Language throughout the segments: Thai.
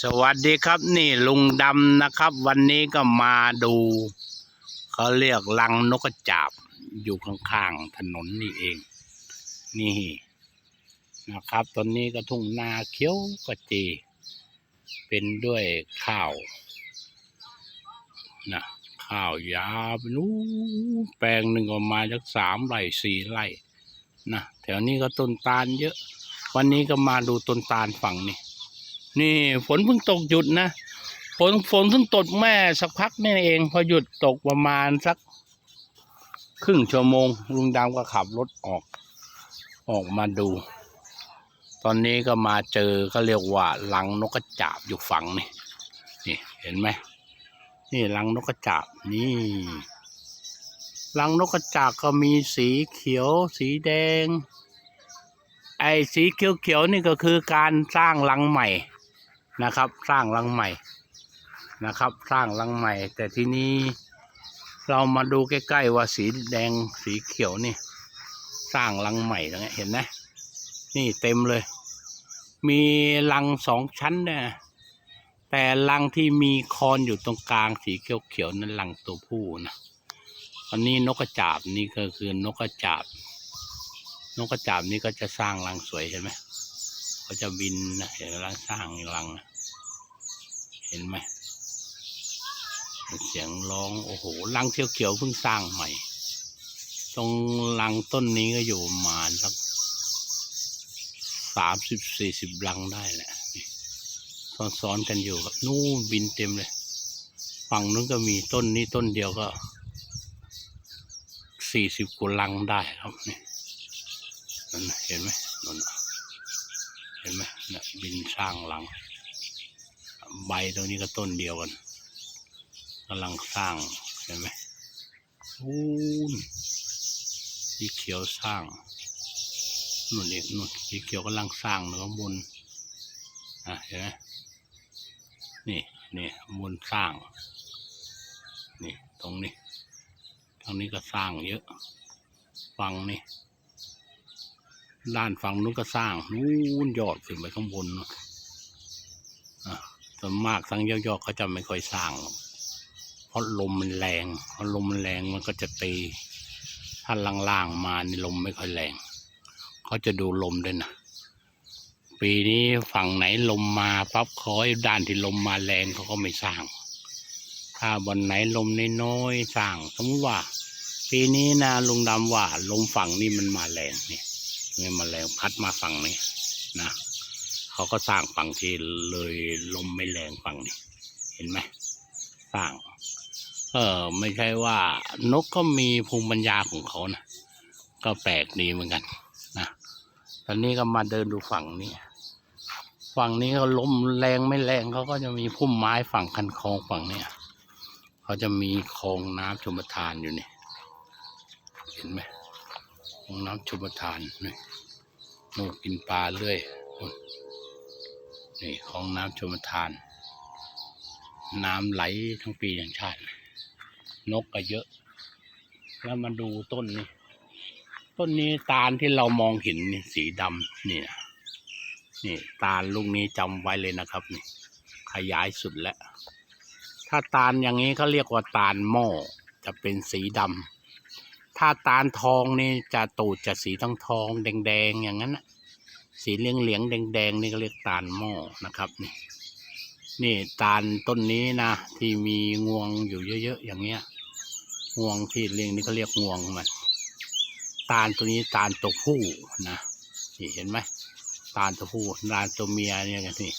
สวัสดีครับนี่ลุงดำนะครับ วันนี้ก็มาดูเขาเรียกลังนกกระจาบ อยู่ข้างๆถนนนี่เอง นี่นะครับตอนนี้ก็ทุ่งนาเขียวกระจี เป็นด้วยข้าวนะข้าวยาวไปนู้แปลงหนึ่งออกมาจากสามไร่สี่ไร่นะแถวนี้ก็ต้นตาลเยอะ วันนี้ก็มาดูต้นตาลฝั่งนี้ นี่ฝนเพิ่งตกหยุดนะฝนฝนเพิ่งตกแม่สักพักนี่เองพอหยุดตกประมาณสัก ครึ่งชั่วโมง ลุงดำก็ขับรถออก ออกมาดู ตอนนี้ก็มาเจอก็เรียกว่าลังนกกระจาบอยู่ฝั่งนี่นี่เห็นไหมนี่ลังนกกระจาบนี่ลังนกกระจาบก็มีสีเขียว สีแดง ไอ้สีเขียวๆนี่ก็คือการสร้างรังใหม่ นะครับ สร้างรังใหม่นะครับ สร้างรังใหม่ แต่ทีนี้เรามาดูใกล้ๆว่าสีแดงสีเขียวนี่ สร้างรังใหม่ตรงนี้เห็นไหมนี่เต็มเลย มีรังสองชั้นนี่ยแต่รังที่มีคอนอยู่ตรงกลางสีเขียวๆนั้นรังตัวผู้นะอันนี้นกกระจาบนี่ก็คือนกกระจาบ นกกระจาบนี่ก็จะสร้างรังสวยเห็นไหม เขาจะบินนะเห็นรังสร้างรังนะเห็นไหมเสียงร้องโอ้โหรังเขียวๆเพิ่งสร้างใหม่ ตรงรังต้นนี้ก็อยู่ประมาณสักสามสิบสี่สิบรังได้แหละซ้อนๆกันอยู่ครับนู่นบินเต็มเลย ฝั่งนู้นก็มีต้นนี้ต้นเดียวก็สี่สิบกว่ารังได้ครับนี่นั่นเห็นไหมนั่นนะ เห็นไหมน่ะบินสร้างรัง ใบตรงนี้ก็ต้นเดียวกันกำลังสร้างเห็นไหมอู้นสีเขียวสร้างนู่นเองนู่นสีเขียวกำลังสร้างนะข้างบนอะเห็นไหมนี่นี่บนสร้าง นี่ตรงนี้ตรงนี้ก็สร้างเยอะ ฟังนี่ ด้านฝั่งนู้นก็สร้างนู้นยอดขึ้นไปข้างบนเนอะอะส่วนมากทั้งยอดๆเขาจะไม่ค่อยสร้างหรอกเพราะลมมันแรงพอลมมันแรงมันก็จะตีถ้าล่างๆมาในลมไม่ค่อยแรงเขาจะดูลมด้วยนะปีนี้ฝั่งไหนลมมาปั๊บคอยด้านที่ลมมาแรงเขาก็ไม่สร้าง ถ้าวันไหนลมน้อยๆสร้าง สมมติว่า ปีนี้นะลุงดำว่าลมฝั่งนี้มันมาแรงเนี่ย นี่แมลงพัดมาฝั่งนี้นะเขาก็สร้างฝั่งที่เลยลมไม่แรงฝั่งนี้ เห็นไหมสร้าง เออไม่ใช่ว่านกก็มีภูมิปัญญาของเขานะก็แปลกดีเหมือนกันนะตอนนี้ก็มาเดินดูฝั่งนี้ฝั่งนี้ก็ลมแรงไม่แรงเขาก็จะมีพุ่มไม้ฝั่งคันคลองฝั่งเนี้ยเขาจะมีคลองน้ำชมทานอยู่นี่เห็นไหม ของน้ำชุบทานนี่นูกินปลาเรื่อยนี่ของน้ำชุบทาน น้ำไหลทั้งปีอย่างชาติ นกก็เยอะ แล้วมาดูต้นนี้ ต้นนี้ตาลที่เรามองเห็นนี่สีดำนี่นะนี่ตาลลูกนี้จำไว้เลยนะครับนี่ขยายสุดแล้ว ถ้าตาลอย่างนี้เขาเรียกว่าตาลหม้อจะเป็นสีดำ ถ้าตาลทองนี่จะตูดจะสีทองทองๆแดงๆอย่างนั้นนะสีเหลืองเหลียงๆแดงๆนี่ก็เรียกตาลหม้อนะครับนี่นี่ตาลต้นนี้นะ ที่มีงวงอยู่เยอะๆอย่างเงี้ยงวงที่เลี้ยงนี่ก็เรียกงวงมัน ตาลตัวนี้ตาลตัวผู้นะนี่เห็นไหมตาลตัวผู้ตาลตัวเมียเนี่ยกันนี่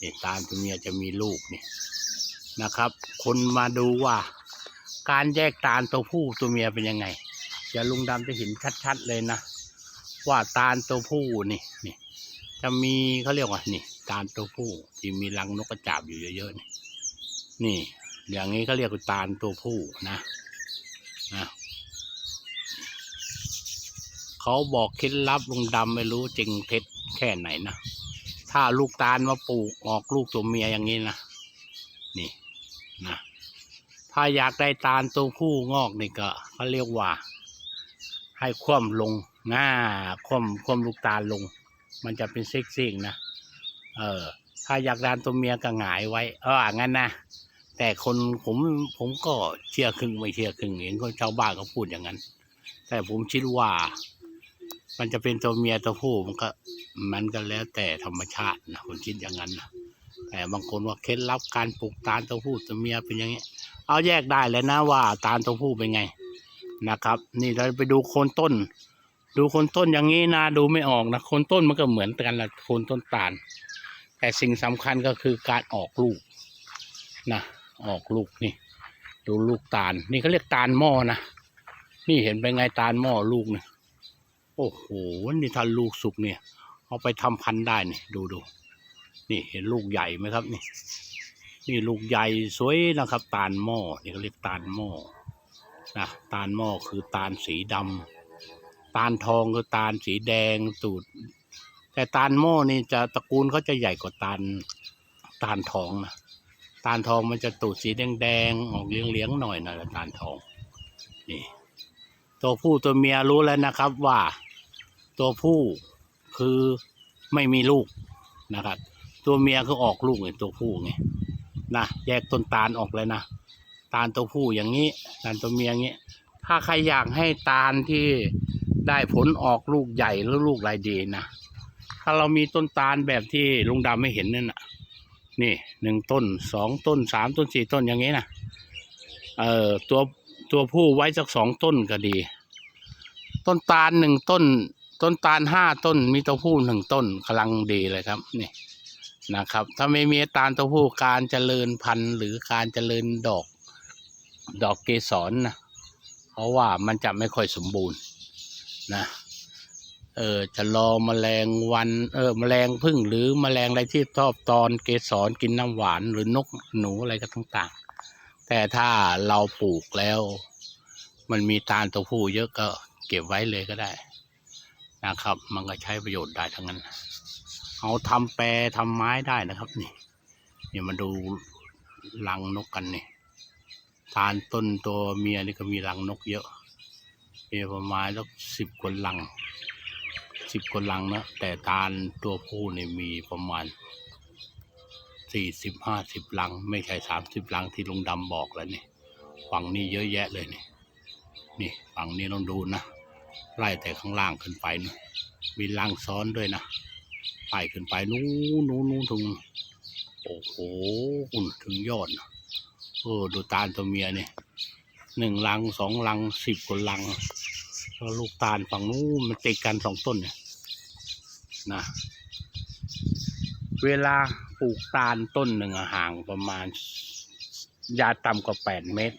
นี่ตาลตัวเมียจะมีลูกนี่นะครับ คนมาดูว่า การแยกตาลตัวผู้ตัวเมียเป็นยังไงเดี๋ยวลุงดำจะเห็นชัดๆเลยนะ ว่าตาลตัวผู้นี่นี่ จะมีเขาเรียกว่านี่ ตาลตัวผู้ที่มีรังนกกระจาบอยู่เยอะๆนี่นี่ อย่างนี้เขาเรียกว่าตาลตัวผู้นะนะเขาบอกเคล็ดลับลุงดำไม่รู้จริงเท็จแค่ไหนนะถ้าลูกตาลมาปลูกออกลูกตัวเมียอย่างนี้นะนี่นะ ถ้าอยากได้ตาลตัวผู้งอกนี่ก็เขาเรียกว่า ให้คว่ำลงหน้าคว่ำคว่ำลูกตาลลง มันจะเป็นเซ็กซี่นะ เออ ถ้าอยากดานตัวเมียก็หงายไว้ เอองั้นนะ แต่คนผมผมก็เชื่อครึ่งไม่เชื่อครึ่งเห็นคนชาวบ้านเขาพูดอย่างนั้น แต่ผมคิดว่า มันจะเป็นตัวเมียตัวผู้มันก็ มันก็แล้วแต่ธรรมชาตินะผมคิดอย่างนั้นนะแต่บางคนว่าเคล็ดลับการปลูกตาลตัวผู้ตัวเมียเป็นอย่างนี้ เอาแยกได้เลยนะว่าตาลตัวผู้เป็นไงนะครับ นี่เราไปดูโคนต้น ดูโคนต้นอย่างนี้นะดูไม่ออกนะโคนต้นมันก็เหมือนกันละโคนต้นตาล แต่สิ่งสำคัญก็คือการออกลูกนะออกลูกนี่ ดูลูกตาล นี่เขาเรียกตาลหม้อนะนี่เห็นเป็นไงตาลหม้อลูกเนี่ยโอ้โหนี่ถ้าลูกสุกเนี่ย เอาไปทำพันธุ์ได้นี่ดูดูนี่เห็นลูกใหญ่ไหมครับนี่ นี่ลูกใหญ่สวยนะครับ ตาลหม้อนี่เขาเรียกตาลหม้อนะตาลหม้อคือตาลสีดำตาลทองคือตาลสีแดงตูด แต่ตาลหม้อนี่จะตระกูลเขาจะใหญ่กว่าตาลตาลทองนะตาลทองมันจะตูดสีแดงๆออกเลี้ยงๆหน่อยนะตาลทองนี่ตัวผู้ตัวเมียรู้แล้วนะครับว่า ตัวผู้คือไม่มีลูกนะครับ ตัวเมียคือออกลูกไงตัวผู้ไง นะแยกต้นตาลออกเลยนะตาลตัวผู้อย่างนี้ตาลตัวเมียอย่างนี้ถ้าใครอยากให้ตาลที่ได้ผลออกลูกใหญ่หรือลูกลายดีนะถ้าเรามีต้นตาลแบบที่ลุงดำไม่เห็นนั่นนะนี่หนึ่งต้นสองต้นสามต้นสี่ต้นอย่างนี้นะเอ่อตัวตัวผู้ไว้สักสองต้นก็ดี ต้นตาลหนึ่งต้น ต้นตาลห้าต้นมีตัวผู้หนึ่งต้นกำลังดีเลยครับนี่ นะครับ ถ้าไม่มีตาลตัวผู้การเจริญพันธุ์ หรือการเจริญดอกดอกเกสรนะเพราะว่ามันจะไม่ค่อยสมบูรณ์นะเออจะรอแมลงวันเออแมลงพึ่งหรือแมลงอะไรที่ชอบตอนเกสรกินน้ำหวานหรือนกหนูอะไรก็ต่างๆ แต่ถ้าเราปลูกแล้ว มันมีตาลตัวผู้เยอะก็เก็บไว้เลยก็ได้นะครับ มันก็ใช้ประโยชน์ได้ทั้งนั้น เอาทำแปรทำไม้ได้นะครับ นี่นี่มาดูรังนกกันนี่ตาลต้นตัวเมียนี่ก็มีรังนกเยอะมีประมาณสักสิบกว่ารังสิบกว่าลังนะแต่ตาลตัวผู้นี่มีประมาณสี่สิบห้าสิบลัง ไม่ใช่สามสิบลังที่ลุงดำบอกแล้วนี่ฝั่งนี้เยอะแยะเลยนี่นี่ฝั่งนี้ลองดูนะไล่แต่ข้างล่างขึ้นไปนะมีลังซ้อนด้วยนะ ไล่ขึ้นไปนู้นนู้นนู้นถึงโอ้โหอุ่นถึงยอดเออดูตาลตัวเมียเนี่ยหนึ่งลังสองลังสิบกว่าลังแล้วลูกตาลฝั่งนู้นมันติดกันสองต้นเนี่ยนะ เวลาปลูกตาลต้นหนึ่งห่างประมาณยาต่ำกว่าแปดเมตร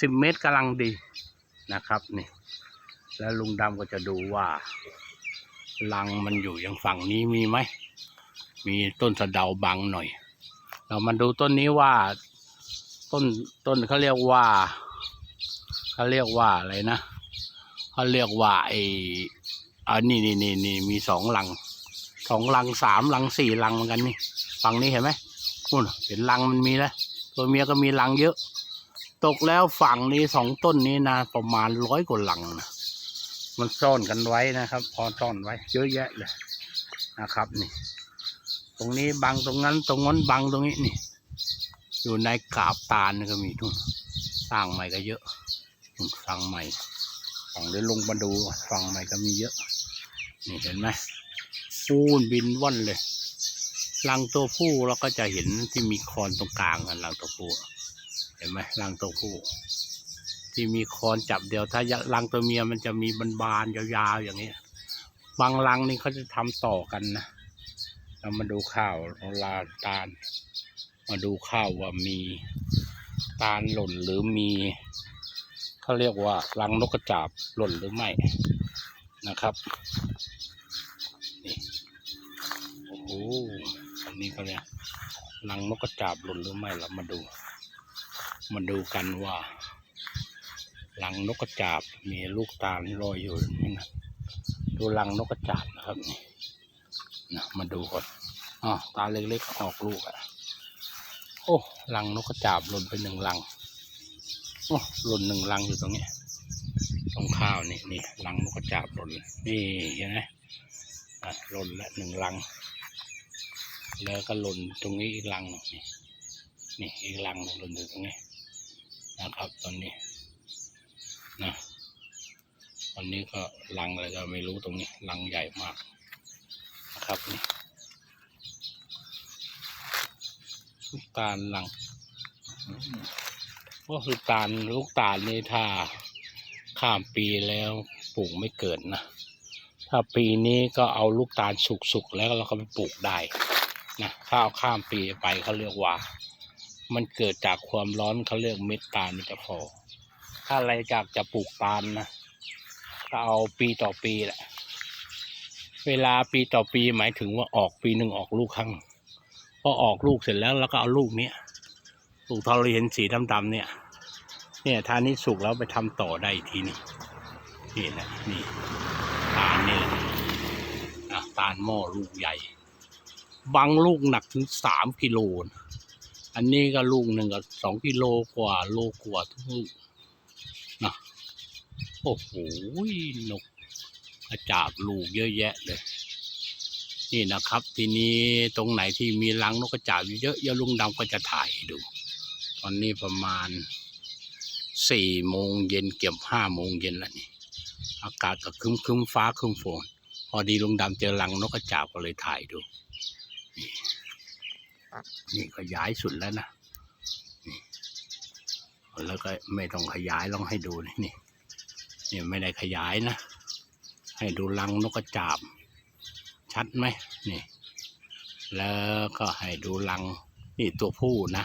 สิบเมตรกำลังดีนะครับนี่แล้วลุงดำก็จะดูว่า รังมันอยู่อย่างฝั่งนี้มีไหม มีต้นสะเดาบังหน่อย เรามาดูต้นนี้ว่า ต้นต้นเขาเรียกว่าเขาเรียกว่าอะไรนะเขาเรียกว่าไอ้อันนี้นี่นี่นี่มีสองลังสองลังสามลังสี่ลังเหมือนกันนี่ฝั่งนี้เห็นไหมนู่นเห็นลังมันมีแล้วตัวเมียก็มีลังเยอะ ตกแล้วฝั่งนี้สองต้นนี้นะประมาณร้อยกว่าลังนะ มันซ่อนกันไว้นะครับ พอซ่อนไว้ เยอะแยะเลยนะครับนี่ ตรงนี้บังตรงนั้น ตรงนั้นบังตรงนี้นี่ อยู่ในกาบตาลก็มีทุนสร้างใหม่ก็เยอะนู่นสร้างใหม่ฝั่งเดินลงมาดูฝั่งใหม่ก็มีเยอะ นี่เห็นไหมปูนบินว่อนเลยรังตัวผู้เราก็จะเห็นที่มีคอนตรงกลางกันรังตัวผู้ เห็นไหมรังตัวผู้ ที่มีคอนจับเดียว ถ้ารังตัวเมียมันจะมีบานๆยาวๆอย่างนี้ บางรังนี่เขาจะทำต่อกันนะเรามาดูข้าวเราลาตาล มาดูข้าวว่ามีตาลหล่นหรือมีเขาเรียกว่ารังนกกระจาบหล่นหรือไม่นะครับนี่โอ้โหอันนี้เขาเรียรังนกกระจาบหล่นหรือไม่เรามาดู มาดูกันว่า รังนกกระจาบมีลูกตาลลอยอยู่นี่นะดูรังนกกระจาบนะครับนี่นะมาดูก่อนอ๋อตาเล็กๆออกลูกอะโอ้รังนกกระจาบหล่นไปหนึ่งรังโอ้หล่นหนึ่งรังอยู่ตรงนี้ตรงข้าวนี่นี่รังนกกระจาบหล่นนี่เห็นไหมอะหล่นละหนึ่งรัง แล้วก็หล่นตรงนี้อีกลังนี่นี่อีกลังหนึ่งหล่นอยู่ตรงนี้นะครับตอนนี้ นะตอนนี้ก็ลังอะไรก็ไม่รู้ตรงนี้ลังใหญ่มากนะครับนี่ลูกตาลลังก็คือตาลลูกตาลนี่ถ้าข้ามปีแล้วปลูกไม่เกิดนะถ้าปีนี้ก็เอาลูกตาลสุกๆแล้วเราก็ไปปลูกได้นะถ้าเอาข้ามปีไปเขาเรียกว่า มันเกิดจากความร้อนเขาเรียกเม็ดตาลมันจะพอ ถ้าอะไรจากจะปลูกตาลนะก็เอาปีต่อปีแหละ เวลาปีต่อปีหมายถึงว่าออกปีหนึ่งออกลูกครั้งพอออกลูกเสร็จแล้วแล้วก็เอาลูกเนี้ยลูกทอราเห็นสีดำๆเนี่ย เนี่ยทานี้สุกแล้วไปทำต่อได้อีกทีนึงนี่แหละนี่ตาลนี่แหละนะตาลหม้อลูกใหญ่ บางลูกหนักถึงสามกิโลนะอันนี้ก็ลูกหนึ่งก็สองกิโลกว่าโลกว่าทุกลูก นะโอ้โหนกกระจาบลูกเยอะแยะเลย นี่นะครับ ทีนี้ตรงไหนที่มีรังนกกระจาบเยอะๆลุงดำก็จะถ่ายดู ตอนนี้ประมาณสี่โมงเย็นเกือบห้าโมงเย็นแล้วนี่ อากาศก็คึ้มคึ้มฟ้าคึ้มฝนพอดีลุงดำเจอรังนกกระจาบก็เลยถ่ายดู นี่ขยายสุดแล้วนะ แล้วก็ไม่ต้องขยายลองให้ดูนี่นี่นี่ไม่ได้ขยายนะ ให้ดูรังนกกระจาบ ชัดไหมนี่ แล้วก็ให้ดูรังนี่ตัวผู้นะ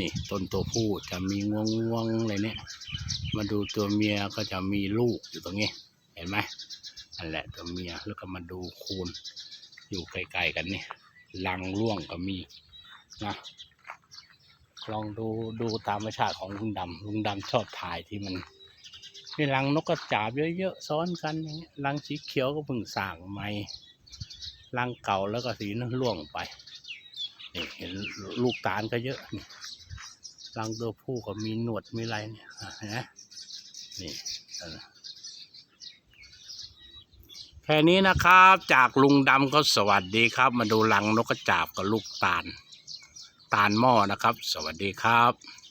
นี่ต้นตัวผู้จะมีงวงงวงๆอะไรเนี่ย มาดูตัวเมียก็จะมีลูกอยู่ตรงนี้ เห็นไหมนั่นแหละตัวเมียแล้วก็มาดูคูณอยู่ใกลๆกันนี่รังร่วงก็มีนะ ลองดูดูตามธรรมชาติของลุงดำลุงดำชอบถ่ายที่มันมีรังนกกระจาบเยอะๆซ้อนกันอย่างเงี้ยรังสีเขียวก็เพิ่งสร้างใหม่รังเก่าแล้วก็สีนั้นร่วงไปนี่เห็นลูกตาลก็เยอะนี่รังตัวผู้ก็มีหนวดมีอะไรเนี่ยอะเห็นไหมนี่แค่นี้นะครับ จากลุงดำก็สวัสดีครับ มาดูรังนกกระจาบกับลูกตาล ตาลหม้อนะครับ สวัสดีครับ